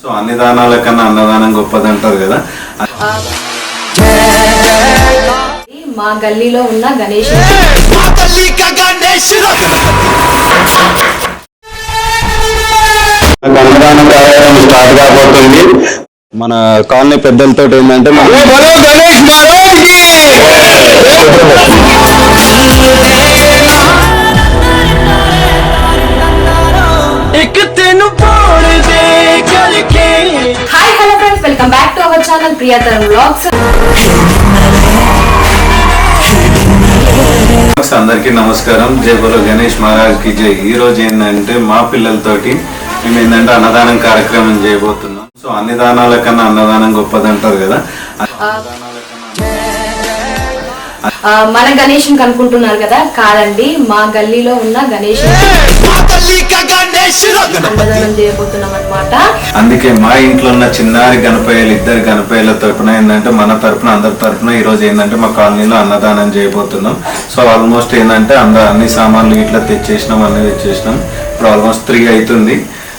So అన్ని దానాల కన్నా అన్నదానం గొప్పది అంటారు కదా. మా గల్లీలో ఉన్న గణేష్ అన్నదానం కార్యక్రమం స్టార్ట్ కాబోతుంది. మన కాలనీ పెద్దలతో ఏంటంటే ప్రియతరం వ్లాగ్స్ అందరికీ నమస్కారం. జై బోలో గణేష్ మహారాజ్కి జై. ఈ రోజు ఏంటంటే మా పిల్లలతోటి మేము ఏంటంటే అన్నదానం కార్యక్రమం చేయబోతున్నాం. సో అన్ని దానాల కన్నా అన్నదానం గొప్పది అంటారు కదా మన గణేష్ అనుకుంటున్నారు కదా. కాదండి మా గల్లీలో ఉన్న గణేష్ అన్నదానం చేయబోతున్నాం అనమాట అందుకే మా ఇంట్లో ఉన్న చిన్నారి గణపయ్యలు ఇద్దరు గణపయ్యల తరపున ఏంటంటే మన తరపున అందరి తరపున ఈ రోజు ఏంటంటే మా కాలనీలో అన్నదానం చేయబోతున్నాం. సో ఆల్మోస్ట్ ఏంటంటే అందరు అన్ని సామాన్లు ఇట్లా తెచ్చేసినాం అన్ని తెచ్చేసినాం. ఇప్పుడు ఆల్మోస్ట్ త్రీ అవుతుంది.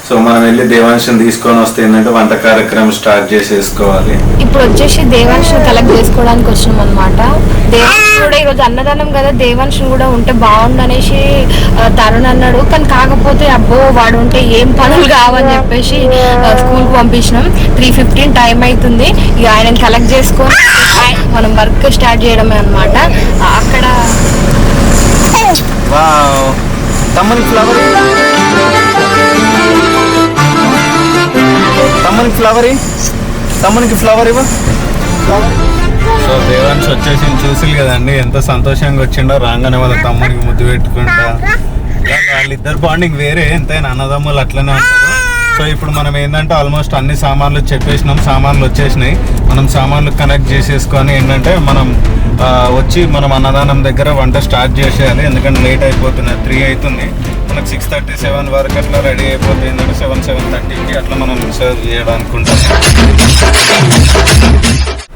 సో మనం వెళ్ళి దేవాంశం తీసుకొని వస్తే ఏంటంటే వంట కార్యక్రమం స్టార్ట్ చేసేసుకోవాలి. ఇప్పుడు వచ్చేసి దేవాంశను కలెక్ట్ చేసుకోవడానికి వచ్చినాం అనమాట దేవాంశ్ కూడా ఈరోజు అన్నదానం కదా దేవాంశ్ కూడా ఉంటే బాగుండు అనేసి తరుణ్ అన్నాడు. కానీ కాకపోతే అబ్బో వాడు ఉంటే ఏం పనులు కావని చెప్పేసి స్కూల్కి పంపించినాం. త్రీ ఫిఫ్టీన్ టైం అవుతుంది ఇక ఆయన కలెక్ట్ చేసుకొని మనం వర్క్ స్టార్ట్ చేయడమే అనమాట అక్కడ తమ్మని ఫ్లవర్ తమ్మనికి ఫ్లవర్ తమ్మనికి ఫ్లవర్ ఇవ్వ సో దేవాన్స్ వచ్చేసి చూసిలు కదండి ఎంత సంతోషంగా వచ్చిండో. రాగానే వాళ్ళ తమ్మునికి ముద్దు పెట్టుకుంటా. వాళ్ళిద్దరు బాండింగ్ వేరే. ఎంతైనా అన్నదమ్ములు అట్లనే ఉంటారు. సో ఇప్పుడు మనం ఏంటంటే ఆల్మోస్ట్ అన్ని సామాన్లు చెప్పేసినాం. సామాన్లు వచ్చేసినాయి. మనం సామాన్లు కనెక్ట్ చేసేసుకొని ఏంటంటే మనం వచ్చి మనం అన్నదానం దగ్గర వంట స్టార్ట్ చేసేయాలి. ఎందుకంటే లేట్ అయిపోతుంది. త్రీ అవుతుంది. మనకు సిక్స్ థర్టీ సెవెన్ వరకు అట్లా రెడీ అయిపోతుంది ఏంటంటే సెవెన్ సెవెన్ థర్టీకి అట్లా మనం సర్వ్ చేయడానికి ఉంటాం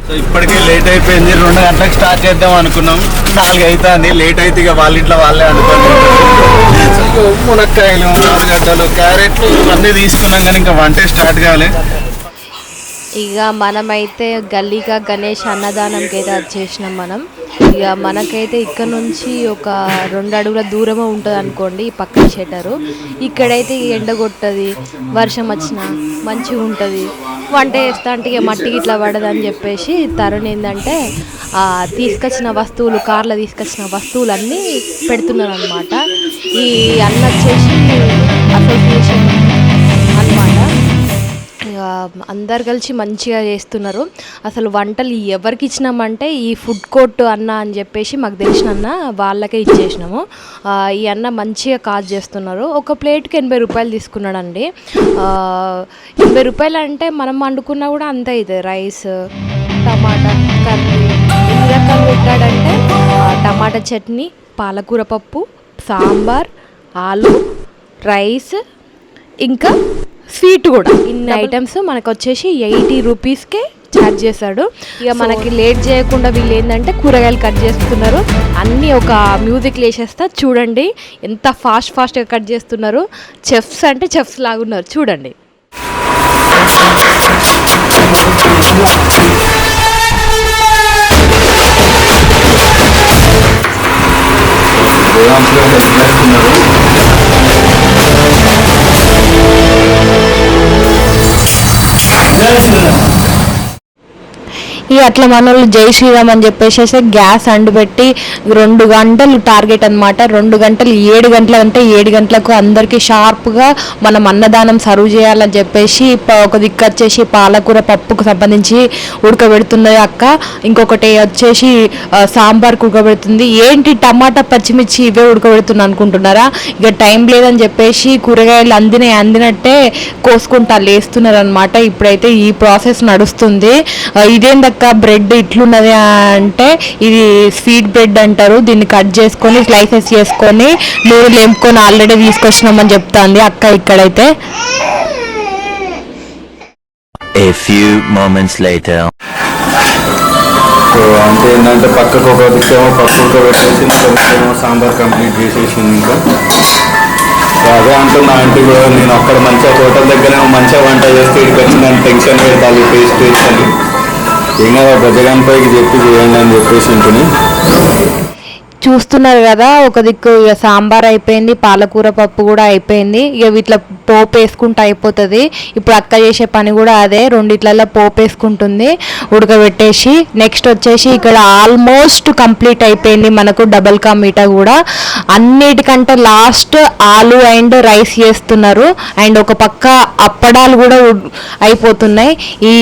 సో ఇప్పటికే లేట్ అయిపోయింది. రెండు గంటలకు స్టార్ట్ చేద్దాం అనుకున్నాం. నాలుగు అవుతుంది లేట్ అయితే ఇక వాళ్ళ ఇంట్లో వాళ్ళే అనుకోండి. మునక్కాయలు ఆలుగడ్డలు క్యారెట్లు ఇవన్నీ తీసుకున్నాం కానీ ఇంకా వంటే స్టార్ట్ కాలే. ఇక మనమైతే గల్లీగా గణేష్ అన్నదానంకి అయితే వచ్చేసినాం మనం. ఇక మనకైతే ఇక్కడ నుంచి ఒక రెండు అడుగుల దూరమే ఉంటుంది అనుకోండి ఈ పక్కన షెటరు. ఇక్కడైతే ఎండ కొట్టది వర్షం వచ్చినా మంచిగా ఉంటుంది. వంట చేస్తా అంటే ఇక మట్టికి ఇట్లా పడదని చెప్పేసి తరుణ్ ఏంటంటే తీసుకొచ్చిన వస్తువులు కార్లో తీసుకొచ్చిన వస్తువులన్నీ పెడుతున్నారు అనమాట ఈ అన్న వచ్చేసి అసోసియేషన్ అందరు కలిసి మంచిగా చేస్తున్నారు. అసలు వంటలు ఎవరికి ఇచ్చినామంటే ఈ ఫుడ్ కోర్ట్ అన్న అని చెప్పేసి మాకు తెలిసిన అన్న వాళ్ళకే ఇచ్చేసినాము. ఈ అన్న మంచిగా కాజ్ చేస్తున్నారు. ఒక ప్లేట్కి ఎనభై రూపాయలు తీసుకున్నాడండి. ఎనభై రూపాయలు అంటే మనం వండుకున్నా కూడా అంతే అవుతుంది రైస్ టమాటా కర్రీ ఎన్ని రకాలు పెట్టాడంటే టమాటా చట్నీ పాలకూర పప్పు సాంబార్ ఆలు రైస్ ఇంకా స్వీట్ కూడా. ఇన్ని ఐటమ్స్ మనకు వచ్చేసి ఎయిటీ రూపీస్కే ఛార్జ్ చేశాడు ఇక మనకి లేట్ చేయకుండా వీళ్ళు ఏంటంటే కూరగాయలు కట్ చేస్తున్నారు. అన్నీ ఒక మ్యూజిక్ వేసేస్తా చూడండి. ఎంత ఫాస్ట్ ఫాస్ట్గా కట్ చేస్తున్నారు. చెఫ్స్ అంటే చెఫ్స్ లాగున్నారు. చూడండి. Thank you. ఈ అట్లా మనోళ్ళు జై శ్రీరామ్ అని చెప్పేసి గ్యాస్ అండుపెట్టి రెండు గంటలు టార్గెట్ అన్నమాట. రెండు గంటలు ఏడు గంటల అంటే ఏడు గంటలకు అందరికీ షార్ప్గా మనం అన్నదానం సర్వ్ చేయాలని చెప్పేసి ఒక దిక్కు వచ్చేసి పాలకూర పప్పుకు సంబంధించి ఉడకబెడుతున్నది అక్క. ఇంకొకటి వచ్చేసి సాంబార్ సాంబార్కి ఉడకబెడుతుంది. ఏంటి టమాటా పచ్చిమిర్చి ఇవే ఉడకబెడుతున్నా అనుకుంటున్నారా? ఇక టైం లేదని చెప్పేసి కూరగాయలు అందినాయి అందినట్టే కోసుకుంటా లేస్తున్నారు అనమాట ఇప్పుడైతే ఈ ప్రాసెస్ నడుస్తుంది. ఇదేందక్క? ఇదేందక్క బ్రెడ్ ఇట్లున్నది అంటే ఇది స్వీట్ బ్రెడ్ అంటారు. దీన్ని కట్ చేసుకొని స్లైసెస్ చేసుకొని నూనెలు ఎంపుకొని ఆల్రెడీ తీసుకొచ్చినామని చెప్తాంది అక్క ఇక్కడైతే. A few moments later. So అంటే ఏంటంటే పక్కకు ఒక దిక్కేమో పప్పు ఉడకబెట్టేసి ఇంకో దిక్కేమో సాంబార్ కంప్లీట్ చేసేసింది ఇంకా. సో అదే అంటున్నా ఆంటీ కూడా నేను అక్కడ మంచిగా హోటల్ దగ్గర మంచిగా వంట చేస్తే ఇక్కడికి వచ్చిన టెన్షన్ పెట్టాలి టేస్ట్ టేస్ట్ అని. ఏం కదా గజగానిపైకి చెప్పి చేయండి అని చెప్పేసి ఉంటుంది చూస్తున్నారు కదా ఒక దిక్కు ఇక సాంబార్ అయిపోయింది పాలకూర పప్పు కూడా అయిపోయింది ఇక వీటిలో పోపు వేసుకుంటే అయిపోతుంది. ఇప్పుడు అక్క చేసే పని కూడా అదే రెండిట్లలో పోపు వేసుకుంటుంది ఉడకబెట్టేసి నెక్స్ట్ వచ్చేసి ఇక్కడ ఆల్మోస్ట్ కంప్లీట్ అయిపోయింది మనకు డబల్ కా మీఠా కూడా. అన్నిటికంటే లాస్ట్ ఆలు అండ్ రైస్ చేస్తున్నారు అండ్ ఒక పక్క అప్పడాలు కూడా అయిపోతున్నాయి. ఈ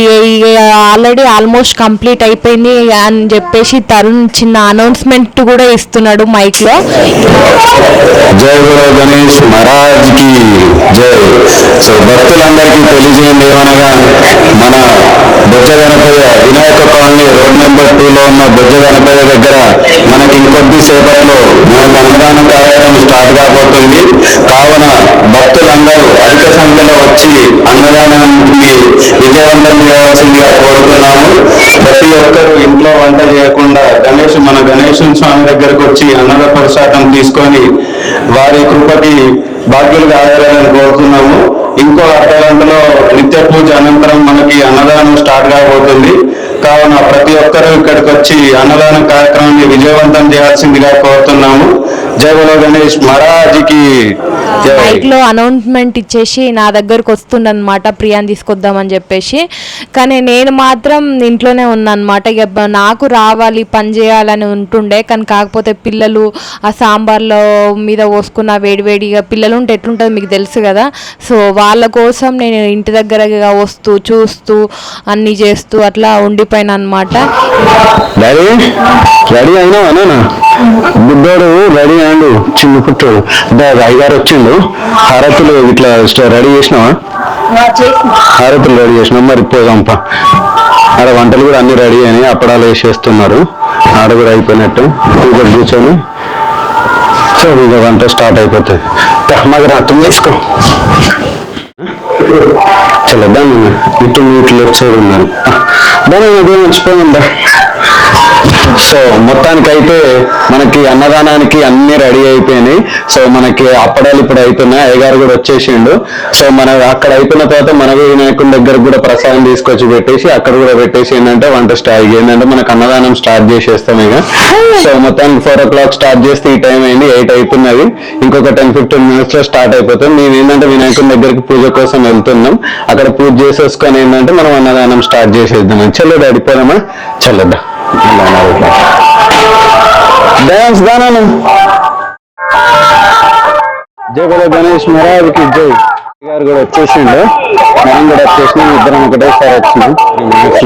ఆల్రెడీ ఆల్మోస్ట్ కంప్లీట్ అయిపోయింది అని చెప్పేసి తరుణ్ చిన్న అనౌన్స్మెంట్ కూడా చెప్తున్నాడు మైక్లో జై గురు గణేష్ మహారాజ్కి జై. సో భక్తులందరికీ తెలియజేయండి ఏమనగా మన Bojja Ganapayya Vinayaka colony road number two లో ఉన్న బొజ్జ గణపయ్య దగ్గర మనకి ఇంకొద్ది సేపట్లో మనకు అన్నదానం కార్యక్రమం స్టార్ట్ కాబోతుంది. కావున భక్తులందరూ అధిక సంఖ్యలో వచ్చి అన్నదానం కోరుతున్నాము. ప్రతి ఒక్కరూ ఇంట్లో వంట చేయకుండా గణేష్ మన గణేశం స్వామి దగ్గరకు వచ్చి అన్నద ప్రసాదం తీసుకొని వారి కృపకి బాధ్యులు కావాలని కోరుతున్నాము. ఇంకో అర్ధ గంటలో నిత్య పూజ అనంతరం మనకి అన్నదానం స్టార్ట్ కాబోతుంది. కావున ప్రతి ఒక్కరూ ఇక్కడికి వచ్చి అన్నదాన కార్యక్రమాన్ని విజయవంతం చేయాల్సిందిగా కోరుతున్నాము. జై బలో గణేష్ మహారాజ్కి మైక్లో అనౌన్స్మెంట్ ఇచ్చేసి నా దగ్గరకు వస్తుండనమాట ప్రియాని తీసుకొద్దామని చెప్పేసి. కానీ నేను మాత్రం ఇంట్లోనే ఉన్నానమాట ఇక నాకు రావాలి పని చేయాలని ఉంటుండే. కానీ కాకపోతే పిల్లలు ఆ సాంబార్లో మీద పోసుకున్న వేడివేడిగా పిల్లలు ఉంటే ఎట్లుంటుంది మీకు తెలుసు కదా. సో వాళ్ళ కోసం నేను ఇంటి దగ్గర ఇక వస్తూ చూస్తూ అన్నీ చేస్తూ అట్లా ఉండిపోయాను అనమాట డాడీ రెడీ బుడ్డోడు రెడీ అయ్యాడు చిన్న పుట్టాడు. రాయిగారు వచ్చిండు. హారతులు ఇట్లా రెడీ చేసినావా? హారతులు రెడీ చేసినాం మరి పోదాంపా. ఆడ వంటలు కూడా అన్ని రెడీ అయినాయి అప్పడాలు వేసేస్తున్నారు. ఆడ కూడా అయిపోయినట్టు. ఇక్కడ కూర్చొని సో ఇక వంట స్టార్ట్ అయిపోతుంది మాకు రక్తం చేసుకో చలో ఇటు ఇటు లెఫ్ట్ సైడ్ ఉన్నారు దాని అదే మర్చిపోయిందా సో మొత్తానికైతే మనకి అన్నదానానికి అన్ని రెడీ అయిపోయినాయి. సో మనకి అప్పడాలు ఇప్పుడు అయిపోయినాయి అయ్యగారు కూడా వచ్చేసిండు. సో మన అక్కడ అయిపోయిన తర్వాత మన వినాయకుడి దగ్గర కూడా ప్రసాదం తీసుకొచ్చి పెట్టేసి అక్కడ కూడా పెట్టేసి ఏంటంటే వంట స్టార్ట్ ఏంటంటే మనకు అన్నదానం స్టార్ట్ చేసేస్తాం ఇక. సో మొత్తానికి ఫోర్ ఓ క్లాక్ స్టార్ట్ చేస్తే ఈ టైం అయింది. ఎయిట్ అయిపోయినది ఇంకొక టెన్ ఫిఫ్టీన్ మినిట్స్లో స్టార్ట్ అయిపోతుంది. మేము ఏంటంటే వినాయకుడి దగ్గరికి పూజ కోసం వెళ్తున్నాం. అక్కడ పూజ చేసేసుకొని ఏంటంటే మనం అన్నదానం స్టార్ట్ చేసేద్దాం. చలో అడిపోదామా చల్లదా? డాన్స్ దానాను జై బలో గణేష్ మహారాజ్కి జై గారు కూడా వచ్చేసిండు మనం కూడా వచ్చేసినాం ఇద్దరం ఒకటేసారి వచ్చినాం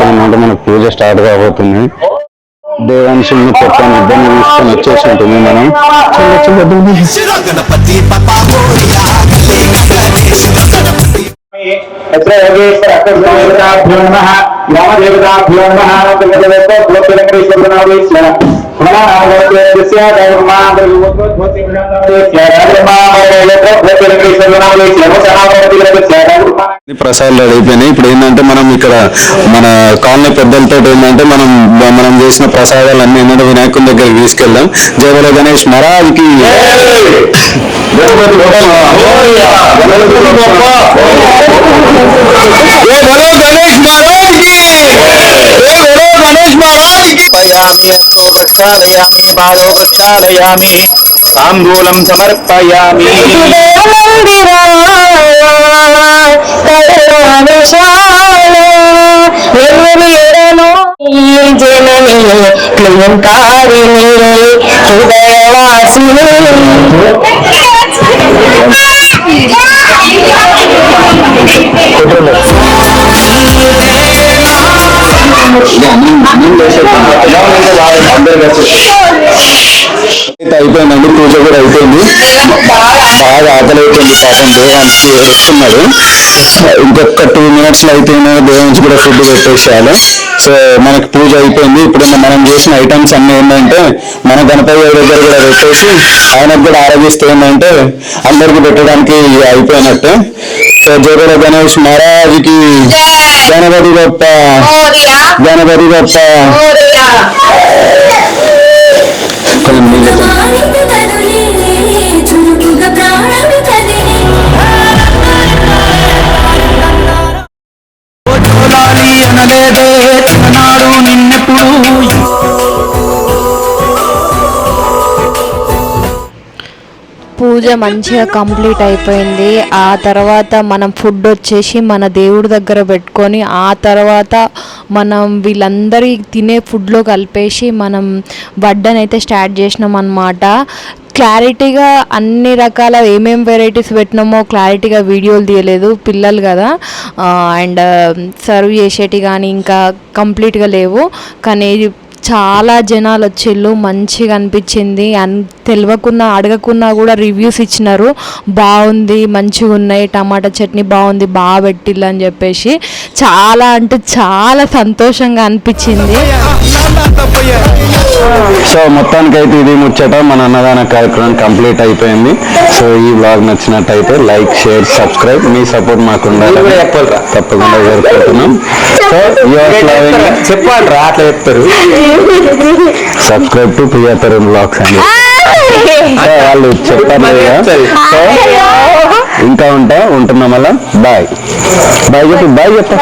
ఉన్నట్టు మన పూజ స్టార్ట్ కాబోతుంది దేవాంశుని పెట్టాను ఇద్దరిని తీసుకొని వచ్చేసి ఉంటుంది మనం చిన్న చిన్న देवताभ्यो नमः नम देवताभ्यो नमः ప్రసాదాలు అయిపోయినాయి. ఇప్పుడు ఏంటంటే మనం ఇక్కడ మన కాలనీ పెద్దలతో ఏంటంటే మనం మనం చేసిన ప్రసాదాలు అన్ని ఏంటంటే వినాయకుని దగ్గరికి తీసుకెళ్దాం. జయ గణేష్ మహారాజ్కి. గణేష్ మహారాజ్కి. జై బలో గణేష్ మహారాజ్కి పయామి హస్తో ప్రక్షాళయామి పాదో ప్రక్షాళయామి అయిపోయిందండి పూజ కూడా అయిపోయింది. బాగా ఆకలి అయిపోయింది పాపం దేవానికి ఏడుస్తున్నాడు ఇంకొక టూ మినిట్స్లో అయితేనే దేవానికి కూడా ఫుడ్ పెట్టేసేయాలి. సో మనకి పూజ అయిపోయింది. ఇప్పుడు మనం చేసిన ఐటమ్స్ అన్ని ఏంటంటే మన గణపతి దగ్గర కూడా పెట్టేసి ఆయనకు కూడా ఆరోగిస్తే ఏంటంటే అందరికి పెట్టడానికి అయిపోయినట్టే. సో జగడ గణేష్ మహారాజ్కి గణపతి గొప్ప గణపతి గొప్ప పూజ మంచిగా కంప్లీట్ అయిపోయింది. ఆ తర్వాత మనం ఫుడ్ వచ్చేసి మన దేవుడి దగ్గర పెట్టుకొని ఆ తర్వాత మనం వీళ్ళందరి తినే ఫుడ్లో కలిపేసి మనం వడ్డనైతే స్టార్ట్ చేసినాం అనమాట క్లారిటీగా అన్ని రకాల ఏమేం వెరైటీస్ పెట్టినామో క్లారిటీగా వీడియోలు తీయలేదు పిల్లలు కదా. అండ్ సర్వ్ చేసేటి కానీ ఇంకా కంప్లీట్గా లేవు. కానీ చాలా జనాలు వచ్చిళ్ళు మంచిగా అనిపించింది. అన్ తెలియకున్నా అడగకున్నా కూడా రివ్యూస్ ఇచ్చినారు. బాగుంది మంచిగా ఉన్నాయి టమాటా చట్నీ బాగుంది బాగా పెట్టిల్లు అని చెప్పేసి. చాలా అంటే చాలా సంతోషంగా అనిపించింది. సో మొత్తానికైతే ఇది ముచ్చట. మన అన్నదాన కార్యక్రమం కంప్లీట్ అయిపోయింది. సో ఈ బ్లాగ్ నచ్చినట్టయితే లైక్ షేర్ సబ్స్క్రైబ్. మీ సపోర్ట్ మాకు ఉండాలి తప్పకుండా కోరుకుంటున్నాం. సో చెప్పండి రా అట్లా చెప్తారు. Subscribe to Priya Tarun blogs అండి వాళ్ళు చెప్పారు ఇంకా ఉంటా ఉంటున్నాం మళ్ళా. బాయ్ బాయ్ చెప్పు బాయ్ చెప్పు.